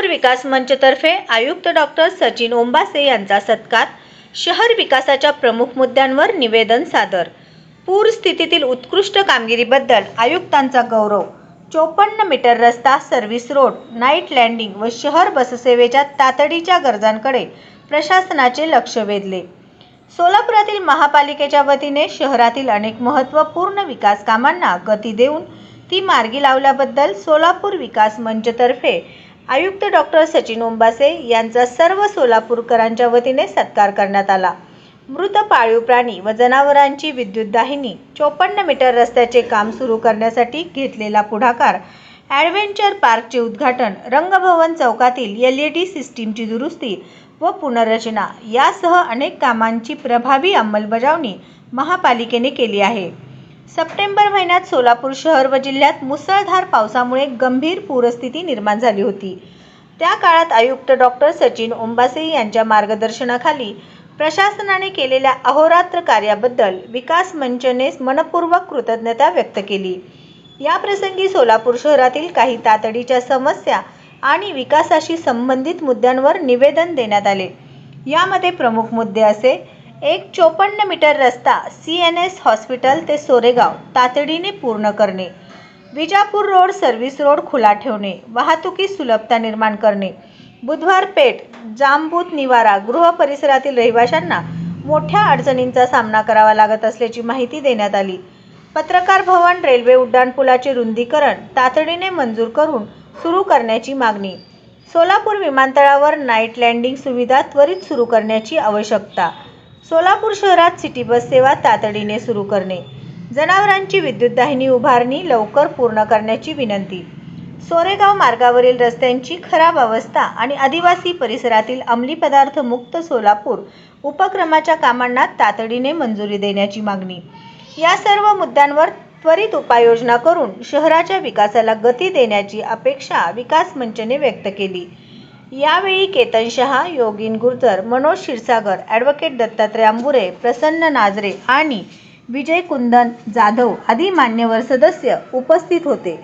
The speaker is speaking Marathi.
सोलापूर विकास मंचतर्फे आयुक्त डॉक्टर सचिन ओंबासे यांचा सत्कार शहर विकासाच्या प्रमुख मुद्द्यांवर निवेदन सादर. पूर स्थितीतील उत्कृष्ट कामगिरीबद्दल आयुक्तांचा गौरव. चोपन्न मीटर रस्ता सर्व्हिस रोड नाईट लँडिंग व शहर बससेवेच्या तातडीच्या गरजांकडे प्रशासनाचे लक्ष वेधले. सोलापुरातील महापालिकेच्या वतीने शहरातील अनेक महत्त्वपूर्ण विकास कामांना गती देऊन ती मार्गी लावल्याबद्दल सोलापूर विकास मंचतर्फे आयुक्त डॉक्टर सचिन ओंबासे यांचा सर्व सोलापूरकरांच्या वतीने सत्कार करण्यात आला. मृत पाळीव प्राणी व जनावरांची विद्युतदाहिनी चोपन्न मीटर रस्त्याचे काम सुरू करण्यासाठी घेतलेला पुढाकार ॲडव्हेंचर पार्कचे उद्घाटन रंगभवन चौकातील एल ई डी सिस्टीमची दुरुस्ती व पुनर्रचना यासह अनेक कामांची प्रभावी अंमलबजावणी महापालिकेने केली आहे. सप्टेंबर महिन्यात सोलापूर शहर व जिल्ह्यात मुसळधार पावसामुळे गंभीर पूरस्थिती निर्माण झाली होती. त्या काळात आयुक्त डॉक्टर सचिन ओंबासे यांच्या मार्गदर्शनाखाली प्रशासनाने केलेल्या अहोरात्र कार्याबद्दल विकास मंचने मनपूर्वक कृतज्ञता व्यक्त केली. याप्रसंगी सोलापूर शहरातील काही तातडीच्या समस्या आणि विकासाशी संबंधित मुद्द्यांवर निवेदन देण्यात आले. यामध्ये प्रमुख मुद्दे असे एक चोपन्न मीटर रस्ता सी एन एस हॉस्पिटल ते सोरेगाव तातडीने पूर्ण करणे विजापूर रोड सर्व्हिस रोड खुला ठेवणे वाहतुकीस सुलभता निर्माण करणे बुधवार पेठ जांबूत निवारा गृह परिसरातील रहिवाशांना मोठ्या अडचणींचा सामना करावा लागत असल्याची माहिती देण्यात आली. पत्रकार भवन रेल्वे उड्डाणपुलाचे रुंदीकरण तातडीने मंजूर करून सुरू करण्याची मागणी सोलापूर विमानतळावर नाईट लँडिंग सुविधा त्वरित सुरू करण्याची आवश्यकता सोलापूर शहरात सिटी बस सेवा तातडीने सुरू करणे जनावरांची विद्युतदाहिनी उभारणी लवकर पूर्ण करण्याची विनंती. सोरेगाव मार्गावरील रस्त्यांची खराब अवस्था आणि आदिवासी परिसरातील अंमली पदार्थ मुक्त सोलापूर उपक्रमाच्या कामांना तातडीने मंजुरी देण्याची मागणी. या सर्व मुद्द्यांवर त्वरित उपाययोजना करून शहराच्या विकासाला गती देण्याची अपेक्षा विकास मंचने व्यक्त केली. यावेळी केतन शहा योगीन गुर्जर मनोज क्षीरसागर ॲडव्होकेट दत्तात्रय अंबुरे प्रसन्न नाजरे आणि विजय कुंदन जाधव आदी मान्यवर सदस्य उपस्थित होते.